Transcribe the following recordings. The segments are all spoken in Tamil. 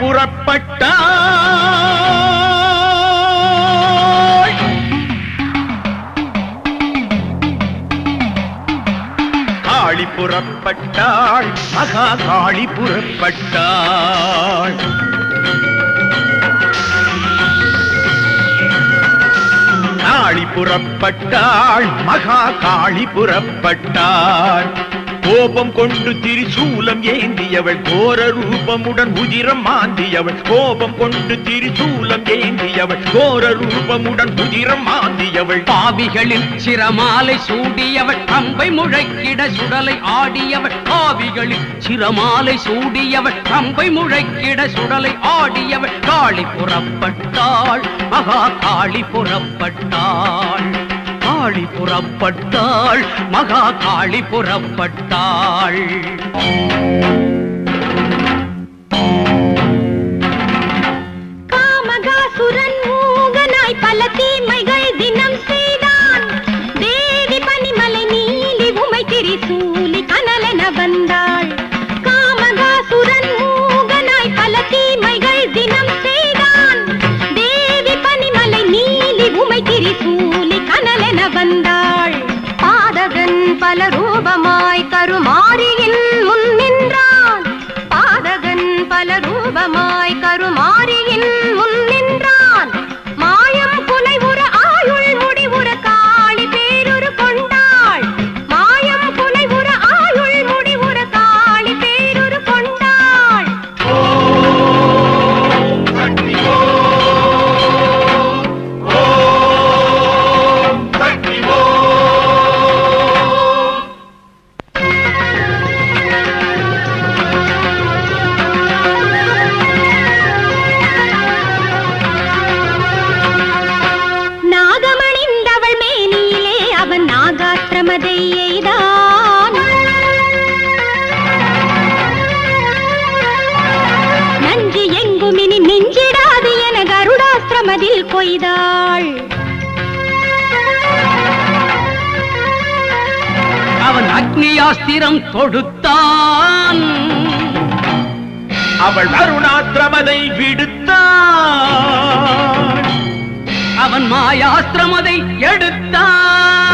புறப்பட்டாள் காளி புறப்பட்டாள் மகா காளி புறப்பட்டாள் காளி புறப்பட்டாள் மகா காளி புறப்பட்டாள் கோபம் கொண்டு திரிசூலம் ஏந்தியவள் கோர ரூபமுடன் உதிரம் மாந்தியவள் கோபம் கொண்டு திரிசூலம் ஏந்தியவள் கோர ரூபமுடன் உதிரம் மாந்தியவள். பாவிகளில் சிரமாலை சூடியவள் அம்பை முழக்கிட சுடலை ஆடியவள் பாவிகளில் சிரமாலை சூடியவள் அம்பை முழக்கிட சுடலை ஆடியவள். காளி புறப்பட்டாள் மகா காளி புறப்பட்டாள். காளி புறப்பட்டாள் மகா காளி புறப்பட்டாள். பல ரூபமாய் நாகாத்திரமதை எய்தான். நஞ்சு எங்குமினி மிஞ்சிடாது என கருடாஸ்திரமதில் கொய்தாள். அவன் அக்னியாஸ்திரம் தொடுத்தான். அவள் அருணாத்திரமதை விடுத்தான். அவன் மாயாஸ்திரமதை எடுத்தான்.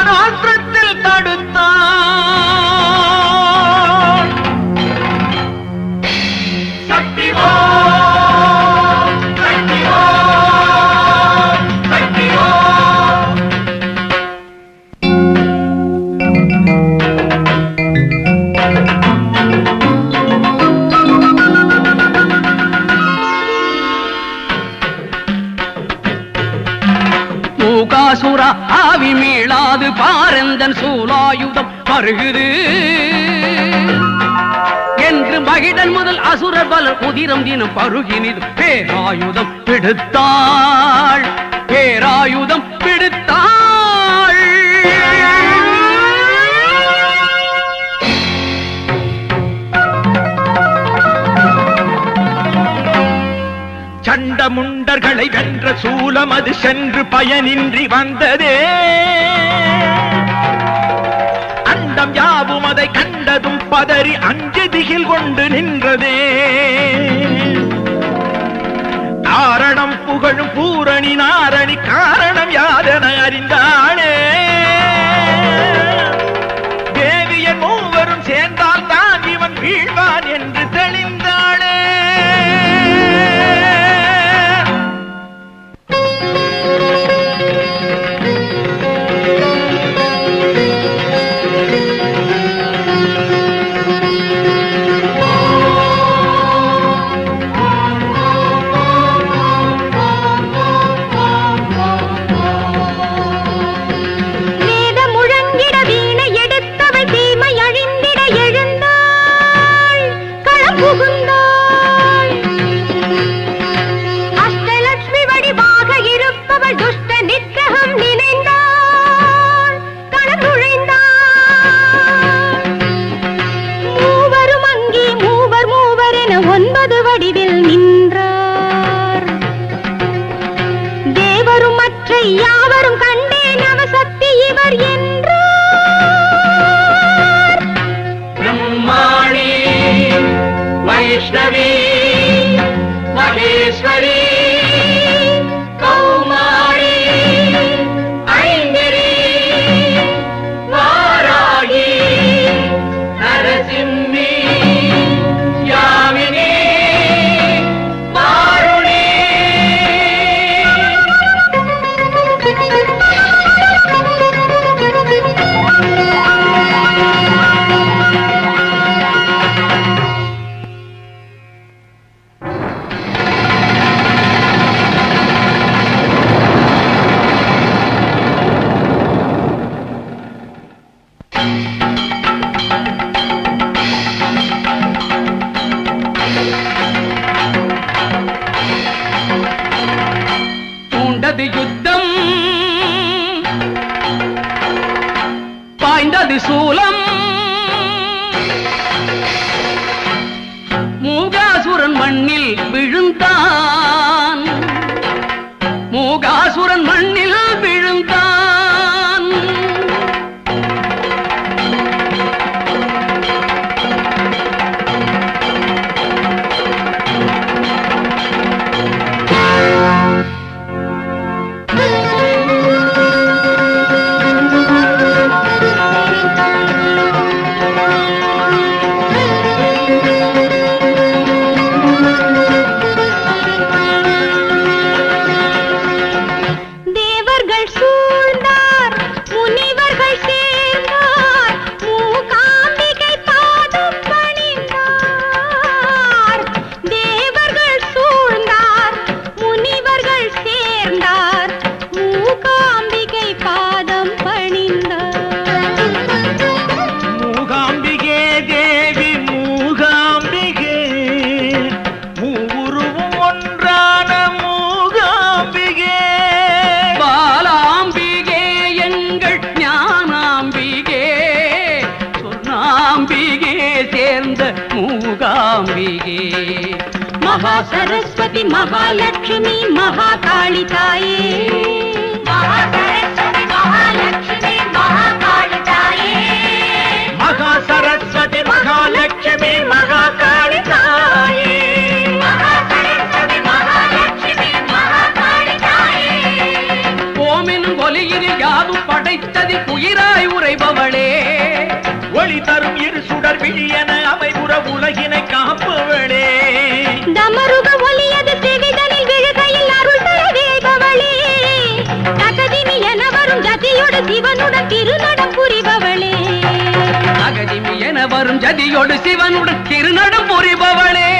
அவன் ஞானாஸ்திரத்தில் தடுத்தான். அசுரா ஆவி மீளாது பாரந்தன் சூலாயுதம் பருகுது என்று மகிழன் முதல் அசுரர் பலர் உதிரம் தினம் பருகினிது பேராயுதம் பிடித்தாள் உள்ளம் அது சென்று பயனின்றி வந்ததே. அண்டம் யாவும் அதை கண்டதும் பதறி அஞ்சு திகில் கொண்டு நின்றதே. காரணம் புகழும் பூரணி நாரணி காரணம் மூகாசுரன் மண்ணில் விழுந்தான். மூகாசுரன் மண்ணில் மூகாம்பிகே மகா சரஸ்வதி மகாலட்சுமி மகா காளி தாயே. மகா சரஸ்வதி மகாலட்சுமி மகா காளி தாயே மகா சரஸ்வதி மகாலட்சுமி மகா காளி தாயே படைத்தது உரைபவளே ஒளி தரும் இரு சுடர் விழியன சிவனுடன் திருநடம் புரிபவளே. அகதிமி என வரும் ஜதியோடு சிவனுடன் திருநடம் புரிபவளே.